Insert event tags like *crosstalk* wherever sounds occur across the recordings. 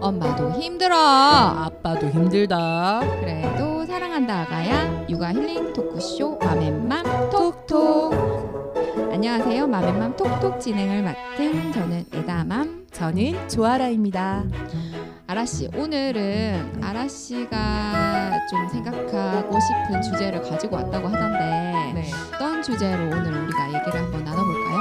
엄마도 힘들어. 아빠도 힘들다. 그래도 사랑한다 아가야 육아 힐링 토크쇼 맘앤맘 톡톡 안녕하세요 맘앤맘 톡톡 진행을 맡은 저는 에다맘 저는 조아라입니다. 아라 씨 오늘은 아라 씨가 좀 생각하고 싶은 주제를 가지고 왔다고 하던데 네. 어떤 주제로 오늘 우리가 얘기를 한번 나눠볼까요?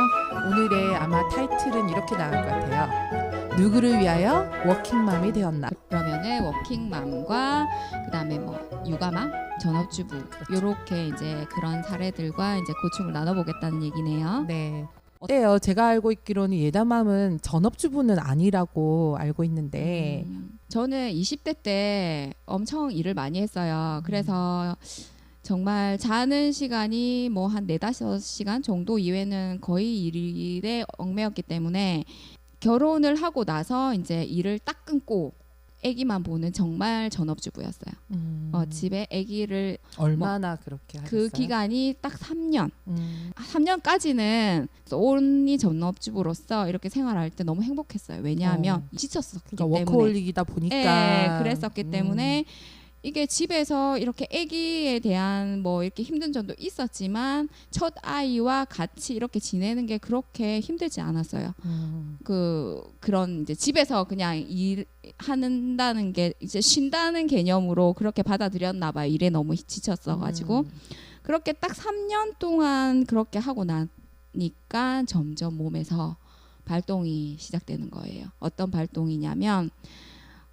오늘의 아마 타이틀은 이렇게 나올 것 같아요. 누구를 위하여 워킹맘이 되었나? 그러면은 워킹맘과 그다음에 뭐 육아맘, 전업주부 요렇게 이제 그런 사례들과 이제 고충을 나눠보겠다는 얘기네요. 네. 어때요? 제가 알고 있기로는 예담맘은 전업주부는 아니라고 알고 있는데 음, 저는 20대 때 엄청 일을 많이 했어요. 그래서 정말 자는 시간이 뭐 한 네다섯 시간 정도 이외에는 거의 일에 얽매였기 때문에 결혼을 하고 나서 이제 일을 딱 끊고 아기만 보는 정말 전업주부였어요. 음, 어, 집에 아기를 얼마나 그렇게 하셨어요? 그 기간이 딱 3년. 음, 3년까지는 온리 전업주부로서 이렇게 생활할 때 너무 행복했어요. 왜냐하면 지쳤었기 그러니까 때문에. 워커홀릭이다 보니까 예, 그랬었기 음, 때문에 이게 집에서 이렇게 아기에 대한 뭐 이렇게 힘든 점도 있었지만 첫 아이와 같이 이렇게 지내는 게 그렇게 힘들지 않았어요. 음, 그 그런 이제 집에서 그냥 일 한다는 게 이제 쉰다는 개념으로 그렇게 받아들였나 봐요. 일에 너무 지쳤어 가지고 음, 그렇게 딱 3년 동안 그렇게 하고 나니까 점점 몸에서 발동이 시작되는 거예요. 어떤 발동이냐면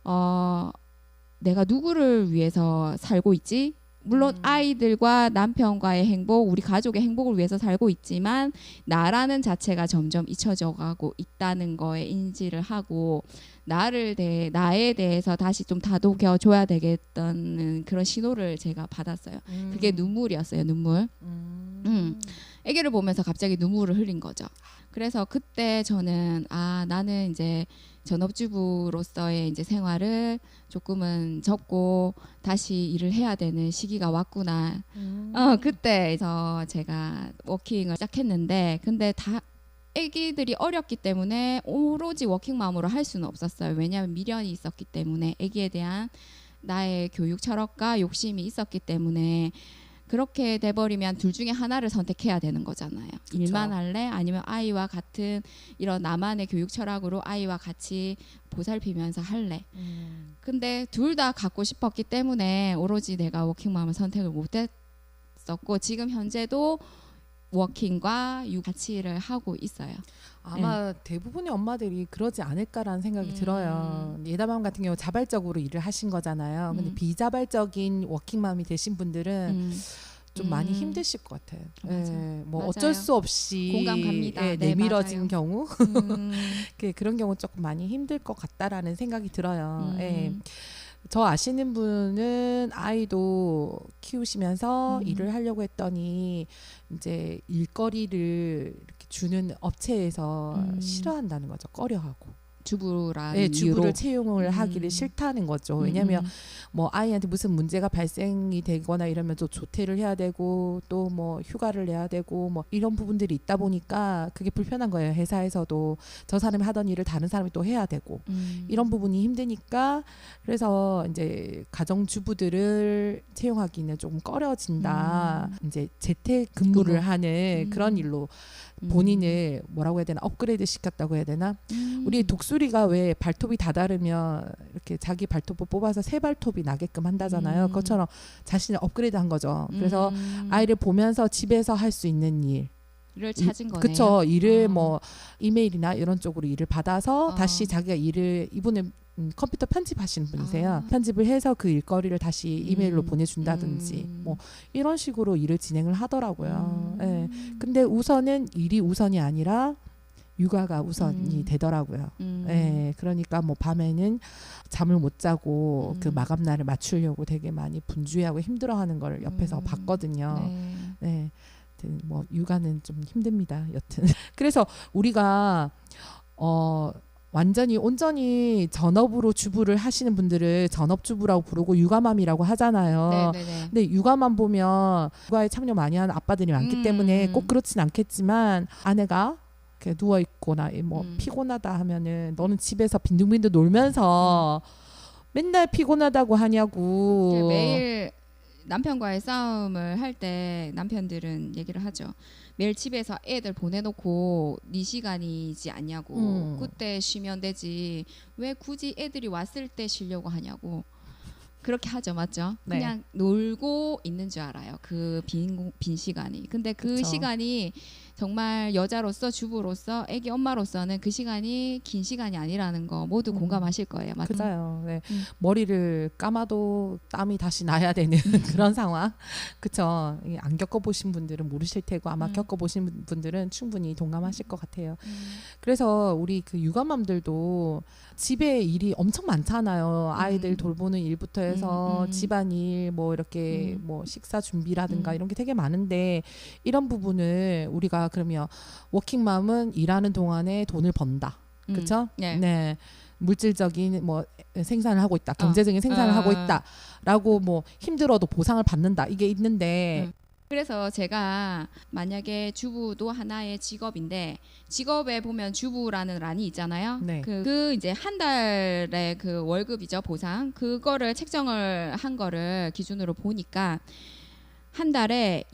어 내가 누구를 위해서 살고 있지? 물론 음. 아이들과 남편과의 행복, 우리 가족의 행복을 위해서 살고 있지만 나라는 자체가 점점 잊혀져 가고 있다는 거에 인지를 하고 나를 대 나에 대해서 다시 좀 다독여 줘야 되겠다는 그런 신호를 제가 받았어요. 음, 그게 눈물이었어요, 눈물. 음, 음. 아기를 보면서 갑자기 눈물을 흘린 거죠. 그래서 그때 저는 아 나는 이제 전업주부로서의 이제 생활을 조금은 접고 다시 일을 해야 되는 시기가 왔구나. 음. 어 그때에서 제가 워킹을 시작했는데 근데 다 아기들이 어렸기 때문에 오로지 워킹맘으로 할 수는 없었어요. 왜냐하면 미련이 있었기 때문에 아기에 대한 나의 교육 철학과 욕심이 있었기 때문에 그렇게 돼버리면 둘 중에 하나를 선택해야 되는 거잖아요. 일만 할래? 아니면 아이와 같은 이런 나만의 교육 철학으로 아이와 같이 보살피면서 할래? 음. 근데 둘 다 갖고 싶었기 때문에 오로지 내가 워킹맘을 선택을 못했었고 지금 현재도 워킹과 육 같이 일을 하고 있어요. 아마 대부분의 엄마들이 그러지 않을까라는 생각이 음. 들어요. 예다맘 같은 경우 자발적으로 일을 하신 거잖아요. 근데 음. 비자발적인 워킹맘이 되신 분들은 음. 좀 많이 음. 힘드실 것 같아요. 맞아요. 예, 뭐 맞아요. 어쩔 수 없이 공감 갑니다. 예, 네, 내밀어진 맞아요. 경우 음. 그- *laughs* 그런 경우 조금 많이 힘들 것 같다라는 생각이 들어요. 음. 예. 저 아시는 분은 아이도 키우시면서 음. 일을 하려고 했더니 이제 일거리를 이렇게 주는 업체에서 음. 싫어한다는 거죠. 꺼려하고. 주부라는 네, 주부를 채용을 음. 하기를 싫다는 거죠. 왜냐하면 음, 뭐 아이한테 무슨 문제가 발생이 되거나 이러면 또 조퇴를 해야 되고 또 뭐 휴가를 내야 되고 뭐 이런 부분들이 있다 보니까 그게 불편한 거예요. 회사에서도 저 사람이 하던 일을 다른 사람이 또 해야 되고 음. 이런 부분이 힘드니까 그래서 이제 가정 주부들을 채용하기는 조금 꺼려진다. 이제 재택 근무를 음. 근무. 하는 음. 그런 일로 음. 본인을 뭐라고 해야 되나 업그레이드 시켰다고 해야 되나? 음. 우리 독수 리가 왜 발톱이 다다르면 이렇게 자기 발톱을 뽑아서 새 발톱이 나게끔 한다잖아요. 음. 그것처럼 자신을 업그레이드 한 거죠. 그래서 음. 아이를 보면서 집에서 할 수 있는 일, 를 찾은 거네요. 그쵸 일을 어. 뭐 이메일이나 이런 쪽으로 일을 받아서 어. 다시 자기가 일을 이분은 음, 컴퓨터 편집하시는 분이세요. 아. 편집을 해서 그 일거리를 다시 이메일로 음. 보내준다든지 음. 뭐 이런 식으로 일을 진행을 하더라고요. 음. 예. 근데 우선은 일이 우선이 아니라 육아가 우선이 음. 되더라고요. 음. 예, 그러니까 뭐 밤에는 잠을 못 자고 음. 그 마감 날을 맞추려고 되게 많이 분주해하고 힘들어하는 걸 옆에서 음. 봤거든요. 네. 네. 하여튼 뭐 육아는 좀 힘듭니다. 여튼 *laughs* 그래서 우리가 어 완전히 온전히 전업으로 주부를 하시는 분들을 전업주부라고 부르고 육아맘이라고 하잖아요. 네, 네, 네. 근데 육아만 보면 육아에 참여 많이 하는 아빠들이 많기 음. 때문에 꼭 그렇진 않겠지만 아내가 이렇게 누워 있거나 뭐 음. 피곤하다 하면은 너는 집에서 빈둥빈둥 놀면서 맨날 피곤하다고 하냐고. 매일 남편과의 싸움을 할 때 남편들은 얘기를 하죠. 매일 집에서 애들 보내놓고 네 시간이지 않냐고. 음. 그때 쉬면 되지. 왜 굳이 애들이 왔을 때 쉬려고 하냐고. 그렇게 하죠, 맞죠? 네. 그냥 놀고 있는 줄 알아요. 그 빈 빈 시간이. 근데 그 그쵸. 시간이 정말 여자로서 주부로서 애기 엄마로서는 그 시간이 긴 시간이 아니라는 거 모두 음. 공감하실 거예요, 맞죠? 그자요. 네. 음. 머리를 감아도 땀이 다시 나야 되는 *laughs* 그런 상황. 그쵸. 안 겪어보신 분들은 모르실 테고 아마 음. 겪어보신 분들은 충분히 동감하실 것 같아요. 음. 그래서 우리 그 육아맘들도 집에 일이 엄청 많잖아요. 아이들 음. 돌보는 일부터 해서 음, 음. 집안일 뭐 이렇게 음. 뭐 식사 준비라든가 음. 이런 게 되게 많은데 이런 부분을 우리가 그러면 워킹맘은 일하는 동안에 돈을 번다. 음. 그렇죠? 네. 네. 물질적인 뭐 생산을 하고 있다. 경제적인 생산을 어. 하고 있다라고 뭐 힘들어도 보상을 받는다. 이게 있는데 음. 그래서 제가 만약에 주부도 하나의 직업인데 직업에 보면 주부라는 란이 있잖아요. 네. 그, 그 이제 한 달의 그 월급이죠 보상 그거를 책정을 한 거를 기준으로 보니까 한 달에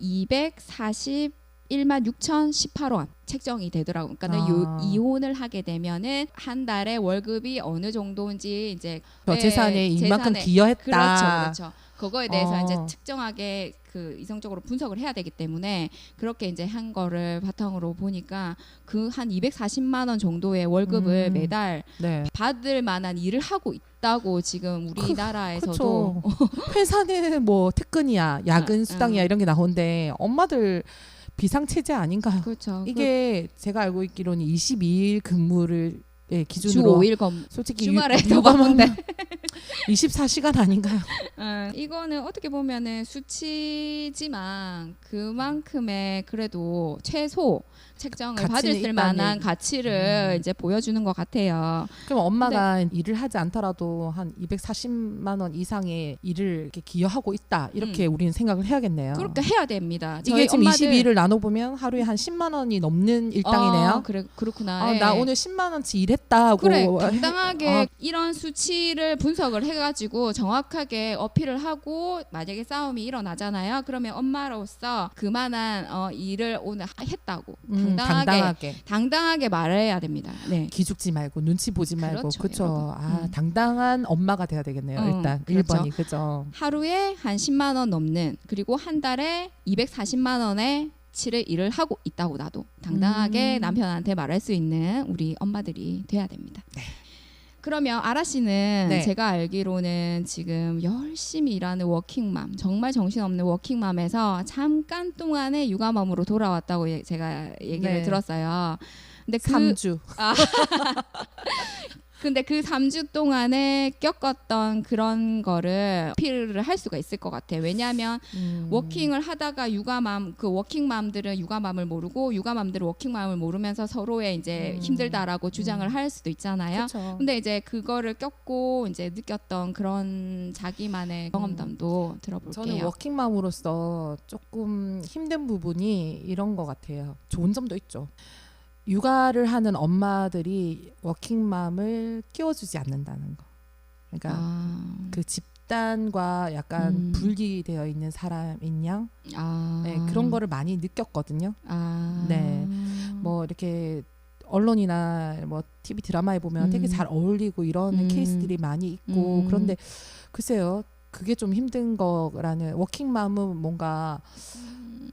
241만 6,018원 책정이 되더라고요. 그러니까 아. 요 이혼을 하게 되면은 한 달에 월급이 어느 정도인지 이제 저 네, 재산에 이만큼 재산에- 기여했다. 그렇죠, 그렇죠. 그거에 대해서 어. 이제 측정하게 그 이성적으로 분석을 해야 되기 때문에 그렇게 이제 한 거를 바탕으로 보니까 그 한 240만 원 정도의 월급을 음. 매달 네. 받을 만한 일을 하고 있다고 지금 우리나라에서도 그렇죠. *laughs* 회사는 뭐 특근이야, 야근 어, 수당이야 어. 이런 게 나오는데 엄마들 비상 체제 아닌가요? 그렇죠. 이게 제가 알고 있기로는 22일 근무를 예, 주 기준으로 5일 검 솔직히 주말에 육- 더 바쁜데. 24시간 아닌가요? 어, 이거는 어떻게 보면은 수치지만 그만큼의 그래도 최소 책정을 받을 있다는 만한. 가치를 음. 이제 보여주는 것 같아요. 그럼 엄마가 일을 하지 않더라도 한 240만 원 이상의 일을 이렇게 기여하고 있다 이렇게 우리는 생각을 해야겠네요. 음. 그렇게 해야 됩니다. 이게 지금 엄마들 22일을 나눠 보면 하루에 한 10만 원이 넘는 일당이네요. 어, 그래 그렇구나. 아, 예. 나 오늘 10만 원치 일했 다고 그래 해- 당당하게 아, 이런 수치를 분석을 해가지고 정확하게 어필을 하고 만약에 싸움이 일어나잖아요. 그러면 엄마로서 그만한 어, 일을 오늘 하- 했다고 음, 당당하게 당당하게 당당하게 말해야 됩니다. 네. 기죽지 말고 눈치 보지 말고 그렇죠, 그렇죠. 아, 음. 당당한 엄마가 돼야 되겠네요. 음, 일단 그렇죠. 1번이 그죠. 하루에 한 10만 원 넘는 그리고 한 달에 240만 원의 칠의 일을 하고 있다고 나도 당당하게 음. 남편한테 말할 수 있는 우리 엄마들이 돼야 됩니다. 그러면 아라 씨는 네. 제가 알기로는 지금 열심히 일하는 워킹맘, 정말 정신없는 워킹맘에서 잠깐 동안의 육아맘으로 돌아왔다고 예- 제가 얘기를 네. 들었어요. 근데 그 3주. *laughs* 근데 그 3주 동안에 겪었던 그런 거를 어필을 할 수가 있을 것 같아요. 왜냐하면 음. 워킹을 하다가 육아맘 그 워킹맘들은 육아맘을 모르고 육아맘들은 워킹맘을 모르면서 서로의 이제 음. 힘들다라고 주장을 할 수도 있잖아요. 그렇죠. 근데 이제 그거를 겪고 이제 느꼈던 그런 자기만의 경험담도 들어볼게요. 저는 워킹맘으로서 조금 힘든 부분이 이런 것 같아요. 좋은 점도 있죠. 육아를 하는 엄마들이 워킹맘을 끼워주지 않는다는 거. 그러니까 아, 그 집단과 약간 음. 분리되어 있는 사람인 양 아, 네, 그런 거를 많이 느꼈거든요. 아, 네. 뭐 이렇게 언론이나 뭐 TV 드라마에 보면 되게 음. 잘 어울리고 이런 음. 케이스들이 많이 있고 음. 그런데 글쎄요 그게 좀 힘든 거라는 워킹맘은 뭔가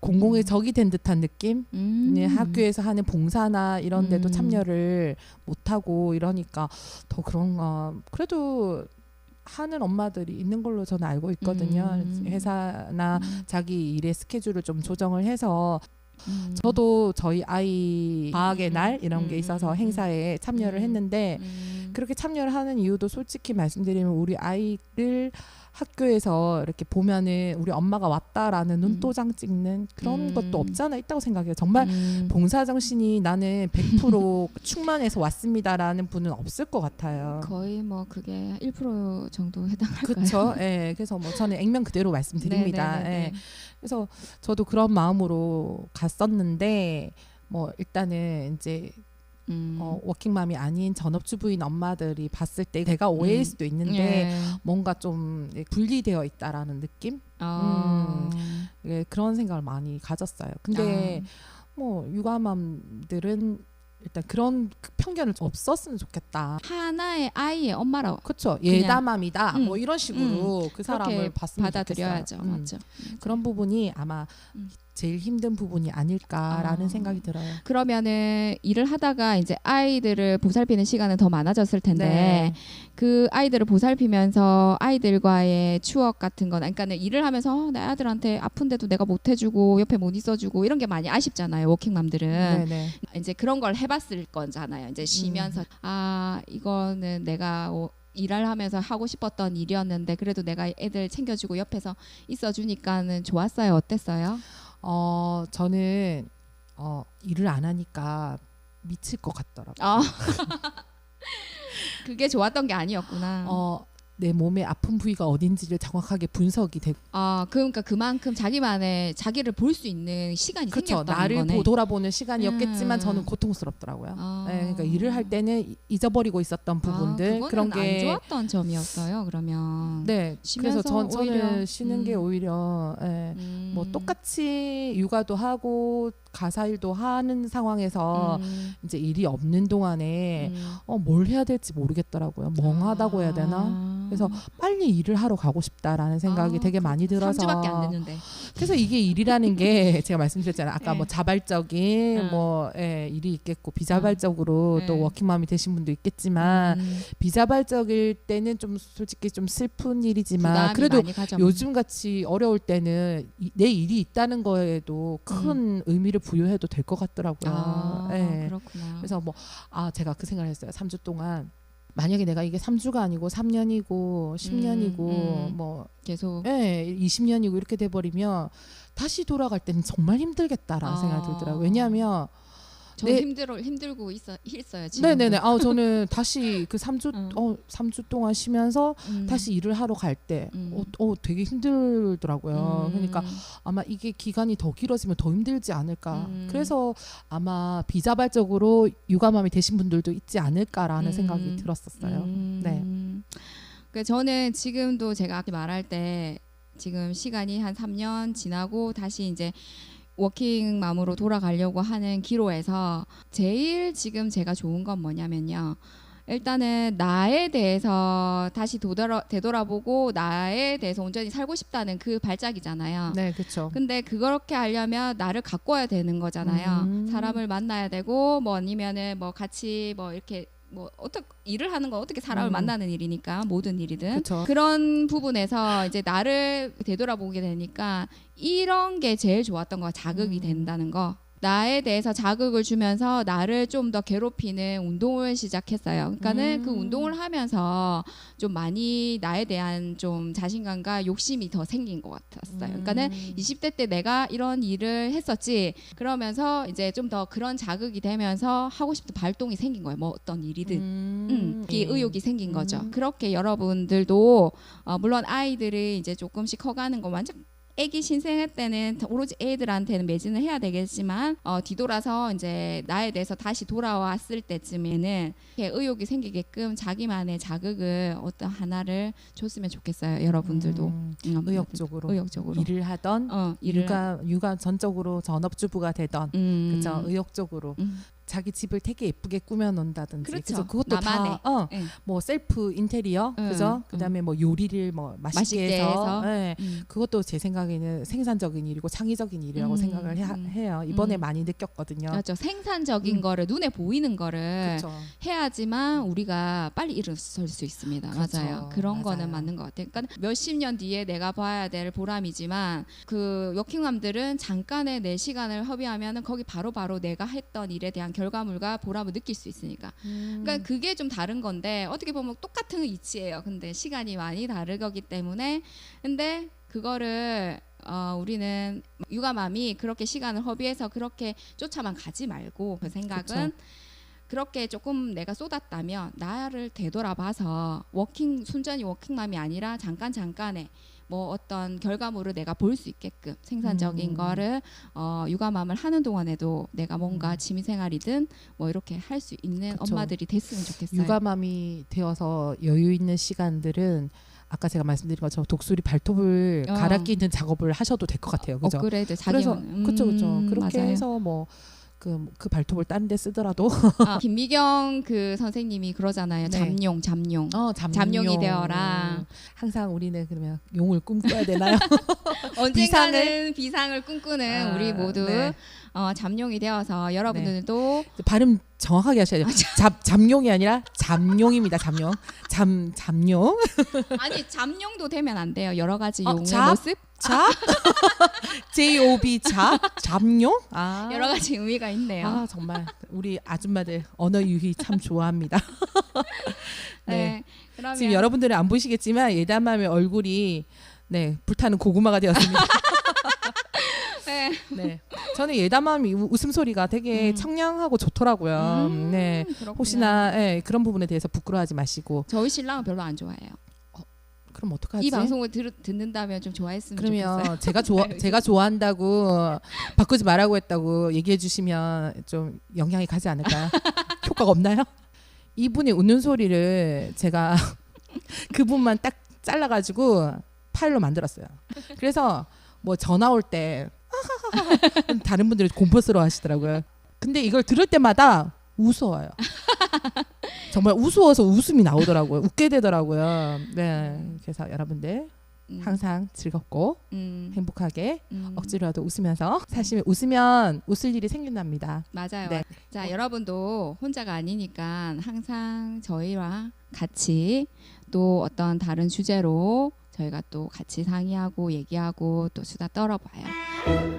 공공의 적이 된 듯한 느낌 음. 네, 학교에서 하는 봉사나 이런 데도 음. 참여를 못 하고 이러니까 더 그런가 그래도 하는 엄마들이 있는 걸로 저는 알고 있거든요 음. 회사나 음. 자기 일의 스케줄을 좀 조정을 해서 음. 저도 저희 아이 과학의 음, 날 이런 게 음, 있어서 음, 행사에 참여를 음, 했는데 음. 그렇게 참여를 하는 이유도 솔직히 말씀드리면 우리 아이를 학교에서 이렇게 보면은 우리 엄마가 왔다라는 눈도장 찍는 그런 음. 것도 없잖아 있다고 생각해요. 정말 음. 봉사 정신이 나는 100% *laughs* 충만해서 왔습니다라는 분은 없을 것 같아요. 거의 뭐 그게 1% 정도 해당할까요? 그렇죠. *laughs* 예. 그래서 뭐 저는 액면 그대로 말씀드립니다. 네네네네. 예. 그래서 저도 그런 마음으로 갔었는데 뭐 일단은 이제 음. 어, 워킹맘이 아닌 전업주부인 엄마들이 봤을 때 내가 오해일 음. 수도 있는데 예. 뭔가 좀 분리되어 있다라는 느낌? 어. 예, 그런 생각을 많이 가졌어요. 근데 아. 뭐 육아맘들은 일단 그런 그 편견을 좀 없었으면 좋겠다. 하나의 아이의 엄마라고 그렇죠. 예다맘이다. 음. 뭐 이런 식으로 그 사람을 봤으면 받아들여야죠. 음. 맞죠. 그런 부분이 아마 음. 제일 힘든 부분이 아닐까라는 아. 생각이 들어요. 그러면은 일을 하다가 이제 아이들을 보살피는 시간은 더 많아졌을 텐데 네. 그 아이들을 보살피면서 아이들과의 추억 같은 건 그러니까는 일을 하면서 어, 내 아들한테 아픈데도 내가 못 해주고 옆에 못 있어주고 이런 게 많이 아쉽잖아요 워킹맘들은 네네. 이제 그런 걸 해봤을 거잖아요 이제 쉬면서 아 이거는 내가 어, 일을 하면서 하고 싶었던 일이었는데 그래도 내가 애들 챙겨주고 옆에서 있어주니까는 좋았어요 어땠어요? 어 저는 어 일을 안 하니까 미칠 것 같더라고요. 아 *laughs* 그게 좋았던 게 아니었구나. 어, 내 몸의 아픈 부위가 어딘지를 정확하게 분석이 되고 아 그러니까 그만큼 자기만의 자기를 볼 수 있는 시간이 그렇죠. 생겼다는 나를 거네. 보, 돌아보는 시간이었겠지만 음. 저는 고통스럽더라고요. 아. 네, 그러니까 일을 할 때는 이- 잊어버리고 있었던 부분들 아, 그런 그거는 게안 좋았던 점이었어요. 그러면 네. 쉬면서 그래서 전, 저는 오히려, 쉬는 게 음. 오히려 예, 음. 뭐 똑같이 육아도 하고 가사 일도 하는 상황에서 음. 이제 일이 없는 동안에 음. 어, 뭘 해야 될지 모르겠더라고요. 멍하다고 해야 되나? 아. 그래서 빨리 일을 하러 가고 싶다라는 생각이 아, 되게 많이 들어서 3주밖에 안 됐는데. 그래서 이게 일이라는 게 *laughs* 제가 말씀드렸잖아요. 아까 네. 뭐 자발적인 음. 뭐 예, 일이 있겠고 비자발적으로 음. 또 네. 워킹맘이 되신 분도 있겠지만 음. 비자발적일 때는 좀 솔직히 좀 슬픈 일이지만 그래도. 요즘 같이 어려울 때는 이- 내 일이 있다는 거에도 큰 의미를 부여해도 될 것 같더라고요. 음. 아 예. 그렇구나. 그래서 뭐 아 제가 그 생각을 했어요. 3주 동안 만약에 내가 이게 3주가 아니고 3년이고 10년이고 음. 뭐 계속 예, 20년이고 이렇게 돼 버리면 다시 돌아갈 때는 정말 힘들겠다라는 아. 생각이 들더라고요. 왜냐하면 저 네. 힘들어 힘들고 있어 있어요 지금. 네네네. 아 저는 다시 그 3주 *laughs* 음. 어 3주 동안 쉬면서 다시 일을 하러 갈때 음. 어, 어 되게 힘들더라고요. 그러니까 아마 이게 기간이 더 길어지면 더 힘들지 않을까. 음. 그래서 아마 비자발적으로 육아맘이 되신 분들도 있지 않을까라는 음. 생각이 들었었어요. 네. 그 저는 지금도 제가 아까 말할 때 지금 시간이 한 3년 지나고 다시 이제 워킹맘으로 돌아가려고 하는 기로에서 제일 지금 제가 좋은 건 뭐냐면요. 일단은 나에 대해서 다시 도돌아, 되돌아보고 나에 대해서 온전히 살고 싶다는 그 발작이잖아요. 네, 그렇죠. 근데 그렇게 하려면 나를 가꿔야 되는 거잖아요. 음. 사람을 만나야 되고 뭐 아니면은 뭐 같이 뭐 이렇게 뭐 어떻게 일을 하는 건 어떻게 사람을 음. 만나는 일이니까 모든 일이든 그렇죠. 그런 부분에서 이제 나를 되돌아보게 되니까 이런 게 제일 좋았던 거 자극이 음. 된다는 거. 나에 대해서 자극을 주면서 나를 좀 더 괴롭히는 운동을 시작했어요. 그러니까는 음. 그 운동을 하면서 좀 많이 나에 대한 좀 자신감과 욕심이 더 생긴 것 같았어요. 그러니까는 음. 20대 때 내가 이런 일을 했었지. 그러면서 이제 좀 더 그런 자극이 되면서 하고 싶은 발동이 생긴 거예요. 뭐 어떤 일이든. 음. 음, 이 의욕이 생긴 거죠. 음. 그렇게 여러분들도 어, 물론 아이들이 이제 조금씩 커가는 거 완전 애기 신생아 때는 오로지 애들한테는 매진을 해야 되겠지만 어, 뒤돌아서 이제 나에 대해서 다시 돌아왔을 때쯤에는 이렇게 의욕이 생기게끔 자기만의 자극을 어떤 하나를 줬으면 좋겠어요. 여러분들도. 음. 음, 의욕적으로. 의욕적으로. 일을 하던 어, 일을 육아 육아 전적으로 전업주부가 되던. 음, 그죠 의욕적으로. 음, 자기 집을 되게 예쁘게 꾸며 놓는다든지 그렇죠. 그죠 그것도 나만의. 예. 다어뭐 셀프 인테리어 음, 그죠 음. 그다음에 뭐 요리를 뭐 맛있게, 맛있게 해서, 해서. 예. 음. 그것도 제 생각에는 생산적인 일이고 창의적인 일이라고 음, 생각을 해, 음. 해요 이번에 음. 많이 느꼈거든요 그렇죠. 생산적인 음. 거를 눈에 보이는 거를 그렇죠 해야지만 우리가 빨리 일어설 수 있습니다. 그렇죠. 맞아요. 그런 거는 맞아요. 맞는 것 같아요. 그러니까 몇십 년 뒤에 내가 봐야 될 보람이지만 그 워킹맘들은 잠깐의 내 시간을 허비하면은 거기 바로 바로 내가 했던 일에 대한 결과물과 보람을 느낄 수 있으니까. 음. 그러니까 그게 좀 다른 건데 어떻게 보면 똑같은 이치예요. 근데 시간이 많이 다르기 때문에 근데 그거를 어, 우리는 육아맘이 그렇게 시간을 허비해서 그렇게 쫓아만 가지 말고 그 생각은 그쵸. 그렇게 조금 내가 쏟았다면 나를 되돌아봐서 워킹 순전히 워킹맘이 아니라 잠깐 잠깐의 뭐 어떤 결과물을 내가 볼 수 있게끔 생산적인 음. 거를 어, 육아맘을 하는 동안에도 내가 뭔가 음. 취미 생활이든 뭐 이렇게 할 수 있는 그쵸. 엄마들이 됐으면 좋겠어요. 육아맘이 되어서 여유 있는 시간들은 아까 제가 말씀드린 것처럼 독수리 발톱을 어. 갈아 끼는 작업을 하셔도 될 것 같아요. 그죠? 업그레이드 그래서 그렇죠, 그렇죠. 그렇게 맞아요. 해서 뭐 그 그 발톱을 다른 데 쓰더라도 아, 김미경 그 선생님이 그러잖아요. 네. 잠용, 잠용. 어, 잠룡이 되어라. 항상 우리는 그러면 용을 꿈꿔야 되나요? *laughs* 언젠가는 비상을, 꿈꾸는 아, 우리 모두 네. 어, 잠룡이 되어서 여러분들도 발음 정확하게 하셔야 돼요. 잡 잠용이 아니라 잠용입니다. 잠용. 잠 잠용. *laughs* 아니 잠룡도 되면 안 돼요. 여러 가지 어, 용의 잡? 모습, 잡 *laughs* J O B 잡 잠용. 아. 여러 가지 의미가 있네요. 아 정말 우리 아줌마들 언어 유희 참 좋아합니다. *laughs* 네. 네. 그러면 지금 여러분들은 안 보시겠지만 예담맘의 얼굴이 네 불타는 고구마가 되었습니다. 네. 네, 저는 우- 웃음소리가 되게 음. 청량하고 좋더라고요. 음, 네, 그렇구나. 혹시나 예, 그런 부분에 대해서 부끄러워하지 마시고 저희 신랑은 별로 안 좋아해요. 그럼 어떡하지? 이 방송을 들, 듣는다면 좀 좋아했으면 좋겠어요. 그러면 제가 좋아 네, *laughs* 제가 좋아한다고 바꾸지 말라고 했다고 얘기해 주시면 좀 영향이 가지 않을까요? *laughs* 효과가 없나요? 이분이 웃는 소리를 제가 *laughs* 그분만 딱 잘라 가지고 파일로 만들었어요. 그래서 뭐 전화 올 때 다른 분들이 공포스러워 하시더라고요. 근데 이걸 들을 때마다 우스워요. *laughs* 정말 우스워서 웃음이 나오더라고요. 웃게 되더라고요. 네. 그래서 여러분들 음, 항상 즐겁고 음, 행복하게 음, 억지로라도 웃으면서 사실 웃으면 웃을 일이 생긴답니다. 맞아요. 네. 자, 여러분도 혼자가 아니니까 항상 저희와 같이 또 어떤 다른 주제로 저희가 또 같이 상의하고 얘기하고 또 수다 떨어봐요.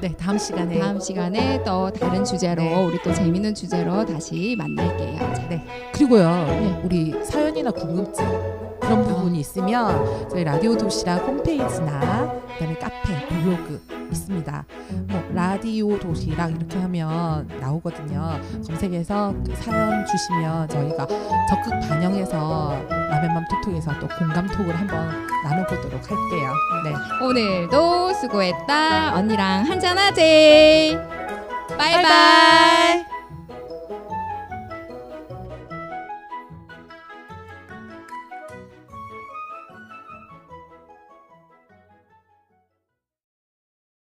네, 다음 시간에 다음 시간에 또 다른 주제로 네. 우리 또 재밌는 주제로 다시 만날게요. 자, 그리고요. 네. 우리 사연이나 궁금증 그런 부분이 있으면 저희 라디오 도시락 홈페이지나 그다음에 카페, 블로그 있습니다. 뭐 라디오 도시락 이렇게 하면 나오거든요. 검색해서 그 사연 주시면 저희가 적극 반영해서 라면맘 톡톡에서 또 공감 톡을 한번 나눠보도록 할게요. 네. 오늘도 수고했다. 언니랑 한잔하지. 바이바이. 바이바이.